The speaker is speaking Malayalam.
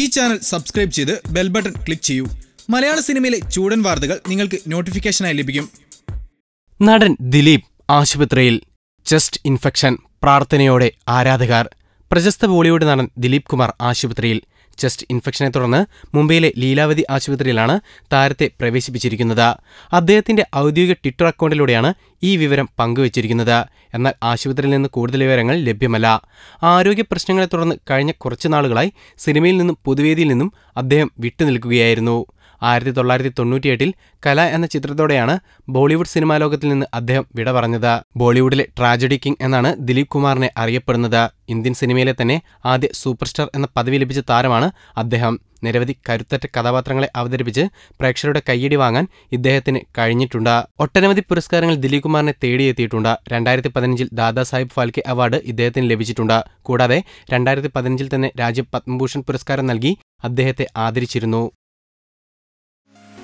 ഈ ചാനൽ സബ്സ്ക്രൈബ് ചെയ്ത് ബെൽ ബട്ടൺ ക്ലിക്ക് ചെയ്യൂ. മലയാള സിനിമയിലെ ചൂടൻ വാർത്തകൾ നിങ്ങൾക്ക് നോട്ടിഫിക്കേഷനായി ലഭിക്കും. നടൻ ദിലീപ് ആശുപത്രിയിൽ ചെസ്റ്റ് ഇൻഫെക്ഷൻ പ്രാർത്ഥനയോടെ ആരാധകർ. പ്രശസ്ത ബോളിവുഡ് നടൻ ദിലീപ് കുമാർ ആശുപത്രിയിൽ ചെസ്റ്റ് ഇൻഫെക്ഷനെ തുടർന്ന് മുംബൈയിലെ ലീലാവതി ആശുപത്രിയിലാണ് താരത്തെ പ്രവേശിപ്പിച്ചിരിക്കുന്നത്. അദ്ദേഹത്തിന്റെ ഔദ്യോഗിക ട്വിറ്റർ അക്കൗണ്ടിലൂടെയാണ് ഈ വിവരം പങ്കുവച്ചിരിക്കുന്നത്. എന്നാൽ ആശുപത്രിയിൽ നിന്ന് കൂടുതൽ വിവരങ്ങൾ ലഭ്യമല്ല. ആരോഗ്യ പ്രശ്നങ്ങളെ തുടർന്ന് കഴിഞ്ഞ കുറച്ചു നാളുകളായി സിനിമയിൽ നിന്നും പൊതുവേദിയിൽ നിന്നും അദ്ദേഹം വിട്ടുനിൽക്കുകയായിരുന്നു. ആയിരത്തി തൊള്ളായിരത്തി തൊണ്ണൂറ്റിയെട്ടിൽ കല എന്ന ചിത്രത്തോടെയാണ് ബോളിവുഡ് സിനിമാ ലോകത്തിൽ നിന്ന് അദ്ദേഹം വിട പറഞ്ഞത്. ബോളിവുഡിലെ ട്രാജഡി കിങ് എന്നാണ് ദിലീപ് കുമാറിനെ അറിയപ്പെടുന്നത്. ഇന്ത്യൻ സിനിമയിലെ തന്നെ ആദ്യ സൂപ്പർ സ്റ്റാർ എന്ന പദവി ലഭിച്ച താരമാണ് അദ്ദേഹം. നിരവധി കരുത്തറ്റ കഥാപാത്രങ്ങളെ അവതരിപ്പിച്ച് പ്രേക്ഷകരുടെ കയ്യടി വാങ്ങാൻ ഇദ്ദേഹത്തിന് കഴിഞ്ഞിട്ടുണ്ട്. ഒട്ടനവധി പുരസ്കാരങ്ങൾ ദിലീപ് കുമാറിനെ തേടിയെത്തിയിട്ടുണ്ട്. രണ്ടായിരത്തി പതിനഞ്ചിൽ ദാദാസാഹിബ് ഫാൽക്കെ അവാർഡ് ഇദ്ദേഹത്തിന് ലഭിച്ചിട്ടുണ്ട്. കൂടാതെ രണ്ടായിരത്തി പതിനഞ്ചിൽ തന്നെ രാജ്യം പത്മഭൂഷൺ പുരസ്കാരം നൽകി അദ്ദേഹത്തെ ആദരിച്ചിരുന്നു.